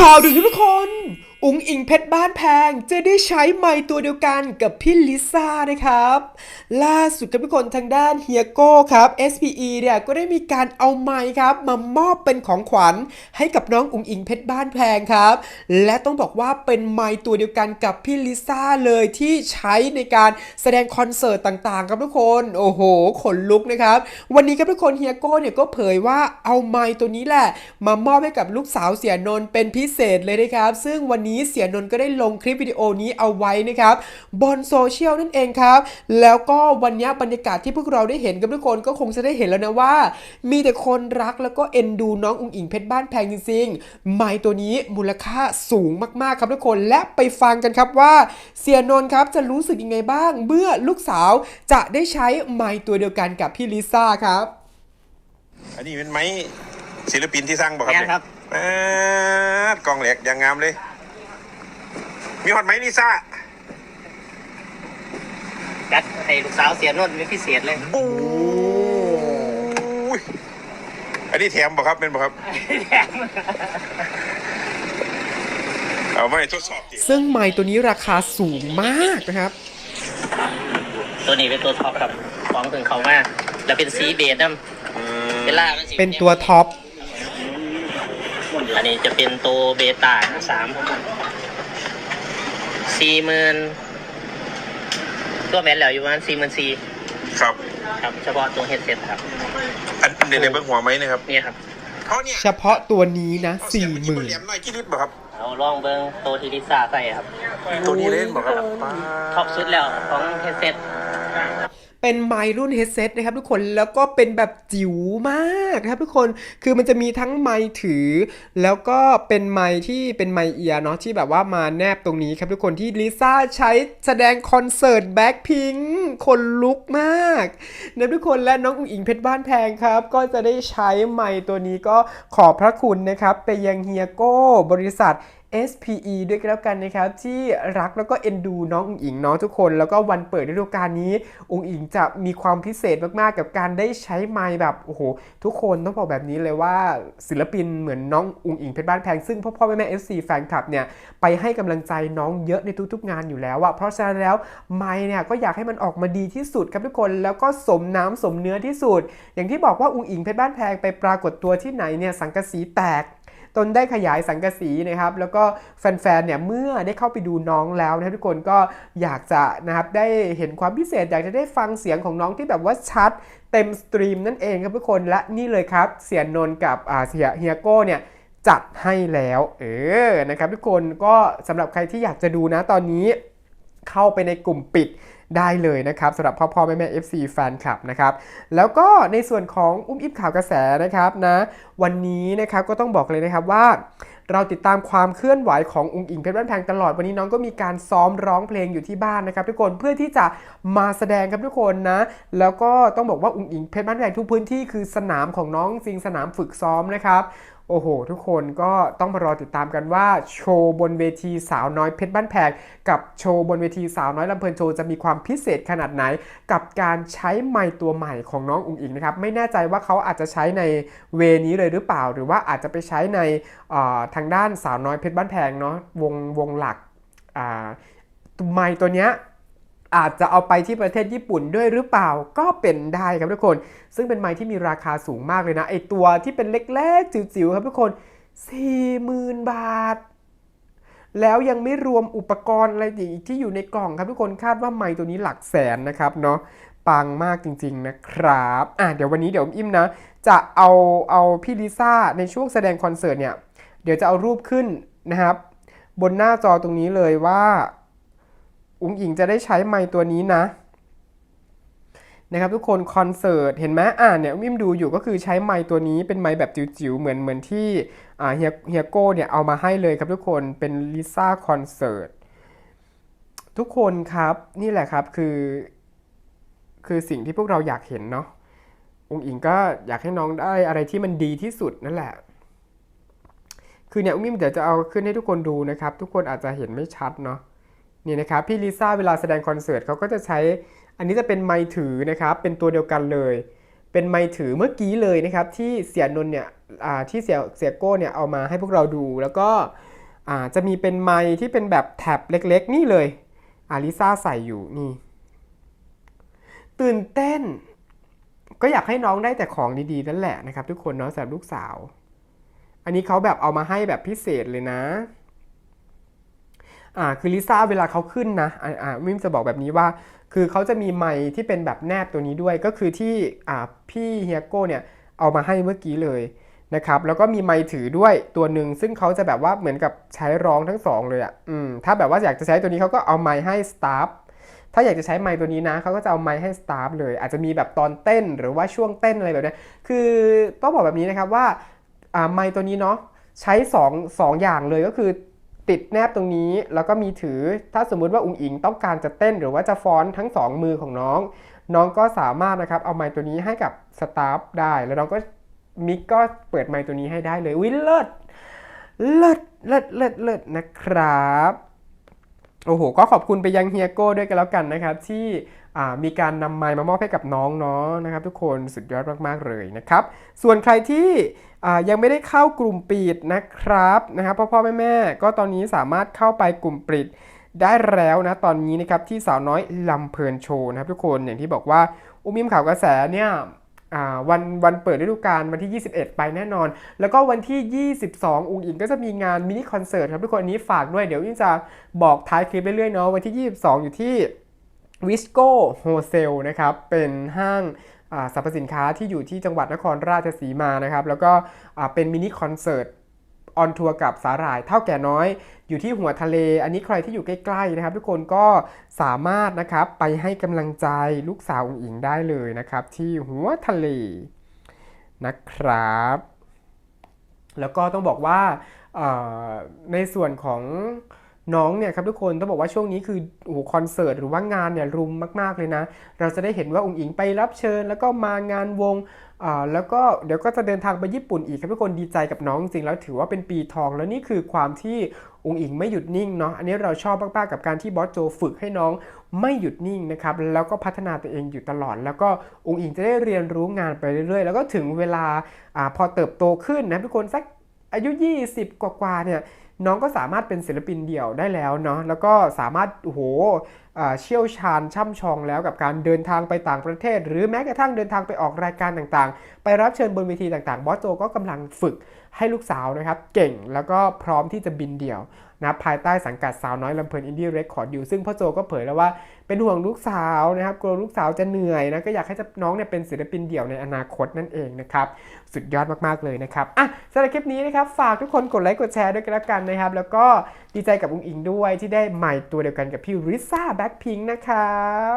ข่าวดึงทุกคน อุ๋งอิงเพชรบ้านแพงจะได้ใช้ไมค์ตัวเดียวกันกับพี่ลิซ่านะครับ ล่าสุดครับทุกคนทางด้านเฮียโก้ครับ SPE เนี่ยก็ได้มีการเอาไมค์ครับมามอบเป็นของขวัญให้กับน้องอุ๋งอิงเพชรบ้านแพงครับ และต้องบอกว่าเป็นไมค์ตัวเดียวกันกับพี่ลิซ่าเลยที่ใช้ในการแสดงคอนเสิร์ตต่างๆ ครับทุกคนโอ้โหขนลุกนะครับ วันนี้ครับทุกคนเฮียโก้เนี่ยก็เผยว่าเอาไมค์ตัวนี้แหละ มามอบให้กับลูกสาวเสียนนท์เป็นพิเศษเลยนะครับ ซึ่งวันนี้เสียนนท์ก็ได้ลงคลิปวิดีโอนี้เอาไว้นะครับบนโซเชียลนั่นเองครับ แล้วก็วันนี้บรรยากาศที่พวกเราได้เห็นกับทุกคนก็คงจะได้เห็นแล้วนะว่า มีแต่คนรักแล้วก็เอ็นดูน้องอุ๋งอิงเพชรบ้านแพงจริงๆไมค์ตัวนี้มูลค่าสูงมากๆครับทุกคนและไปฟังกันครับว่า เสียนนท์ครับจะรู้สึกยังไงบ้าง เมื่อลูกสาวจะได้ใช้ไมค์ตัวเดียวกันกับพี่ลิซ่าครับ อันนี้เป็นไม้ศิลปินที่สร้างบอกครับแม่นครับแม่ดกองเหล็กอย่างงามเลย มีฮอตไหมลิซ่าจัดให้ลูกสาวเสียนนท์เป็นพิเศษเลยโอ้ยอันนี้แถมบอกครับเป็นบอกครับเอาไม่ทดสอบดิซึ่งไมค์ตัวนี้ราคาสูงมากนะครับ ตัวนี้เป็นตัวท็อปครับของถึงเขามากแล้วเป็นสีเบสนะอืมเวลามันสิเป็นตัวท็อปอันนี้จะเป็นตัวเบต้าสาม สี่หมื่นตัวแมนแล้วอยู่ประมาณสี่หมื่นสี่ครับ ครับ เฉพาะตัวเฮดเซ็ตครับ อันอันเดี๋ยวเดี๋ยวเบิ้งหัวไหมนะครับนี่ครับเขาเนี่ยเฉพาะตัวนี้นะเอาสี่เยงหมื่นเหลี่ยมหน่อยกี่ลิตรบ่ครับ เอาลองเบิ้งตัวที่ลิซ่าใส่ครับ ตัวนี้เล่นบอกครับท็อปสุดแล้วของเฮดเซ็ต เป็นไมค์รุ่นเฮดเซตนะครับทุกคนแล้วก็เป็นแบบจิ๋วมากนะครับทุกคนคือมันจะมีทั้งไมค์ถือ แล้วก็เป็นไมค์ที่เป็นไมค์เอียเนาะที่แบบว่ามาแนบตรงนี้ครับทุกคนที่ลิซ่าใช้แสดงคอนเสิร์ตแบ็คพิงคนลุกมากนะทุกคนและน้องอุ๋งอิงเพชรบ้านแพงครับ ก็จะได้ใช้ไมค์ตัวนี้ก็ขอบพระคุณนะครับไปยังเฮียโก้บริษัท SPE ด้วยกันแล้วกันนะครับที่รักแล้วก็เอ็นดูน้องอุ๋งอิงเนาะทุกคน แล้วก็วันเปิดฤดูกาลนี้อุ๋งอิงจะมีความพิเศษมากๆ กับการได้ใช้ไมค์แบบโอ้โหทุกคนต้องบอกแบบนี้เลยว่าศิลปินเหมือนน้องอุ๋งอิงเพชรบ้านแพงซึ่งพ่อพ่อแม่แม่ FC แฟนคลับเนี่ยไปให้กำลังใจน้องเยอะในทุกๆงานอยู่แล้วอะเพราะฉะนั้นแล้วไมค์เนี่ยก็อยากให้มันออกมาดีที่สุดครับทุกคนแล้วก็สมน้ำสมเนื้อที่สุด อย่างที่บอกว่าอุ๋งอิงเพชรบ้านแพงไปปรากฏตัวที่ไหนเนี่ยสังกะสีแตก ตนได้ขยายสังกะสีนะครับ แล้วก็แฟนๆเนี่ยเมื่อได้เข้าไปดูน้องแล้วนะทุกคนก็อยากจะนะครับได้เห็นความพิเศษ อยากจะได้ฟังเสียงของน้องที่แบบว่าชัดเต็มสตรีมนั่นเองครับทุกคนและนี่เลยครับ เสียนนกับเสียเฮียโก้เนี่ยจัดให้แล้ว เออนะครับทุกคนก็สำหรับใครที่อยากจะดูนะตอนนี้ เข้าไปในกลุ่มปิดได้เลยนะครับสำหรับพ่อพ่อแม่แม่ FC แฟนคลับนะครับแล้วก็ในส่วนของอุ้มอิบข่าวกระแสนะครับนะวันนี้นะครับก็ต้องบอกเลยนะครับว่า เราติดตามความเคลื่อนไหวขององค์อิงเพชรบ้านแพงตลอดวันนี้น้องก็มีการซ้อมร้องเพลงอยู่ที่บ้านนะครับทุกคนเพื่อที่จะมาแสดงครับทุกคนนะแล้วก็ต้องบอกว่าองค์อิงเพชรบ้านแพงทุกพื้นที่คือสนามของน้องจริงสนามฝึกซ้อมนะครับ โอ้โห ทุกคนก็ต้องมารอติดตามกันว่าโชว์บนเวทีสาวน้อยเพชรบ้านแพงกับโชว์บนเวทีสาวน้อยลำเพลินโชว์จะมีความพิเศษขนาดไหน กับการใช้ไมค์ตัวใหม่ของน้องอุ๋งอิงนะครับ ไม่แน่ใจว่าเขาอาจจะใช้ในเวนี้เลยหรือเปล่า หรือว่าอาจจะไปใช้ในทางด้านสาวน้อยเพชรบ้านแพงเนาะวงวงหลักไมค์ตัวเนี้ย อาจจะเอาไปที่ประเทศญี่ปุ่นด้วยหรือเปล่าก็เป็นได้ครับทุกคน ซึ่งเป็นไม้ที่มีราคาสูงมากเลยนะไอตัวที่เป็นเล็กๆจิ๋วๆครับทุกคน40,000 บาท แล้วยังไม่รวมอุปกรณ์อะไรอีกที่อยู่ในกล่องครับทุกคนคาดว่าไม้ตัวนี้หลักแสนนะครับเนาะปังมากจริงๆนะครับอะเดี๋ยววันนี้เดี๋ยวอิ่มนะ จะเอาเอาพี่ลิซ่าในช่วงแสดงคอนเสิร์ตเนี่ยเดี๋ยวจะเอารูปขึ้นนะครับ บนหน้าจอตรงนี้เลยว่า อุ้งอิงจะได้ใช้ไมค์ตัวนี้นะนะครับทุกคนคอนเสิร์ตเห็นไหมอ่าเนี่ยวิมดูอยู่ก็คือใช้ไมค์ตัวนี้เป็นไมค์แบบจิ๋วๆเหมือนเหมือนที่เฮียเฮียโก้เนี่ยเอามาให้เลยครับทุกคนเป็นลิซ่าคอนเสิร์ตทุกคนครับนี่แหละครับคือ คือสิ่งที่พวกเราอยากเห็นเนาะองค์อิงก็อยากให้น้องได้อะไรที่มันดีที่สุดนั่นแหละ คือเนี่ยอุ้มอิมเดี๋ยวจะเอาขึ้นให้ทุกคนดูนะครับ ทุกคนอาจจะเห็นไม่ชัดเนาะ นี่นะครับพี่ลิซ่าเวลาแสดงคอนเสิร์ตเขาก็จะใช้ อันนี้จะเป็นไมถือนะครับ เป็นตัวเดียวกันเลย เป็นไมถือเมื่อกี้เลยนะครับ ที่เสียนนท์เนี่ยที่เสียเสียโก้เนี่ยเอามาให้พวกเราดู แล้วก็จะมีเป็นไมที่เป็นแบบแท็บเล็กๆ นี่เลยอาลิซ่าใส่อยู่นี่ตื่นเต้น ก็อยากให้น้องได้แต่ของดีๆนั่นแหละนะครับ ทุกคนเนาะสำหรับลูกสาว อันนี้เขาแบบเอามาให้แบบพิเศษเลยนะ อ่าคือลิซ่าเวลาเขาขึ้นนะอ่าอ่าวิมจะบอกแบบนี้ว่า คือเขาจะมีไมค์ที่เป็นแบบแนบตัวนี้ด้วย ก็คือที่อ่าพี่เฮียโก้เนี่ยเอามาให้เมื่อกี้เลยนะครับแล้วก็มีไมค์ถือด้วยตัวหนึ่งซึ่งเขาจะแบบว่าเหมือนกับใช้ร้องทั้งสองเลยอะอืมถ้าแบบว่าอยากจะใช้ตัวนี้เขาก็เอาไมค์ให้สตาฟถ้าอยากจะใช้ไมค์ตัวนี้นะเขาก็จะเอาไมค์ให้สตาฟเลย อาจจะมีแบบตอนเต้นหรือว่าช่วงเต้นอะไรแบบนี้คือต้องบอกแบบนี้นะครับว่าอ่าไมค์ตัวนี้เนาะใช้สองสองอย่างเลยก็คือ ติดแนบตรงนี้แล้วก็มีถือ ถ้าสมมุติว่าอุ๋งอิงต้องการจะเต้นหรือว่าจะฟ้อนทั้งสองมือของน้อง น้องก็สามารถนะครับเอาไมค์ตัวนี้ให้กับสตาฟได้ แล้วน้องก็มิกก็เปิดไมค์ตัวนี้ให้ได้เลยวิเลิศเลิศเลิศเลิศเลิศนะครับ โอ้โห ก็ขอบคุณไปยังเฮียโก้ด้วยกันแล้วกันนะครับ ที่มีการนำไมค์มามอบให้กับน้องเนาะนะครับ ทุกคนสุดยอดมากๆเลยนะครับ ส่วนใครที่ยังไม่ได้เข้ากลุ่มปิดนะครับนะครับพ่อพ่อแม่แม่ก็ตอนนี้สามารถเข้าไปกลุ่มปิดได้แล้วนะตอนนี้นะครับที่สาวน้อยลำเพลินโชว์นะครับทุกคนอย่างที่บอกว่าอุ้มิมข่าวกระแสเนี่ย วันวันเปิดฤดูกาลวันที่ 21 ไปแน่นอน แล้วก็วันที่ 22 อุงอิงก็จะมีงานมินิคอนเสิร์ตครับทุกคนอันนี้ฝากด้วยเดี๋ยวอิงจะบอกท้ายคลิปเรื่อยๆเนาะวันที่ 22 อยู่ที่วิสโก้โฮเซลนะครับเป็นห้างสรรพสินค้าที่อยู่ที่จังหวัดนครราชสีมานะครับแล้วก็เป็นมินิคอนเสิร์ต ออนทัวร์กับสาหร่ายเท่าแก่น้อย อยู่ที่หัวทะเล อันนี้ใครที่อยู่ใกล้ๆนะครับ ทุกคนก็สามารถนะครับไปให้กำลังใจลูกสาวอุ๋งอิงได้เลยนะครับ ที่หัวทะเลนะครับ แล้วก็ต้องบอกว่าในส่วนของ น้องเนี่ยครับทุกคนต้องบอกว่าช่วงนี้คือโอ้โหคอนเสิร์ตหรือว่างานเนี่ยรุมมากๆเลยนะ เราจะได้เห็นว่าองค์อิงไปรับเชิญ แล้วก็มางานวงอ่าแล้วก็เดี๋ยวก็จะเดินทางไปญี่ปุ่นอีกครับทุกคนดีใจกับน้องจริงแล้วถือว่าเป็นปีทอง แล้วนี่คือความที่องค์อิงไม่หยุดนิ่งเนาะอันนี้เราชอบมากๆกับการที่บอสโจฝึกให้น้องไม่หยุดนิ่งนะครับแล้วก็พัฒนาตัวเองอยู่ตลอด แล้วก็องค์อิงจะได้เรียนรู้งานไปเรื่อยๆ แล้วก็ถึงเวลาอพอเติบโตขึ้นนะทุกคนสักอายุ 20 กว่าๆเนี่ย น้องก็สามารถเป็นศิลปินเดี่ยวได้แล้วเนาะแล้วก็สามารถโอ้โหเชี่ยวชาญช่ำชองแล้วกับการเดินทางไปต่างประเทศ หรือแม้กระทั่งเดินทางไปออกรายการต่างๆ ไปรับเชิญบนเวทีต่างๆ บอสโจก็กำลังฝึกให้ลูกสาวนะครับ เก่งแล้วก็พร้อมที่จะบินเดี่ยว นะภายใต้สังกัดสาวน้อยลำเพลินอินดี้เรคคอร์ดอยู่ซึ่งพ่อโจก็เผยแล้วว่าเป็นห่วงลูกสาวนะครับกลัวลูกสาวจะเหนื่อยนะก็อยากให้น้องเนี่ยเป็นศิลปินเดี่ยวในอนาคตนั่นเองนะครับสุดยอดมากๆเลยนะครับอะสำหรับคลิปนี้นะครับฝากทุกคนกดไลค์กดแชร์ด้วยกันแล้วกันนะครับ แล้วก็ดีใจกับอุ้งอิงด้วยที่ได้ใหม่ตัวเดียวกันกับพี่ริซ่าแบ็คพิงค์นะครับ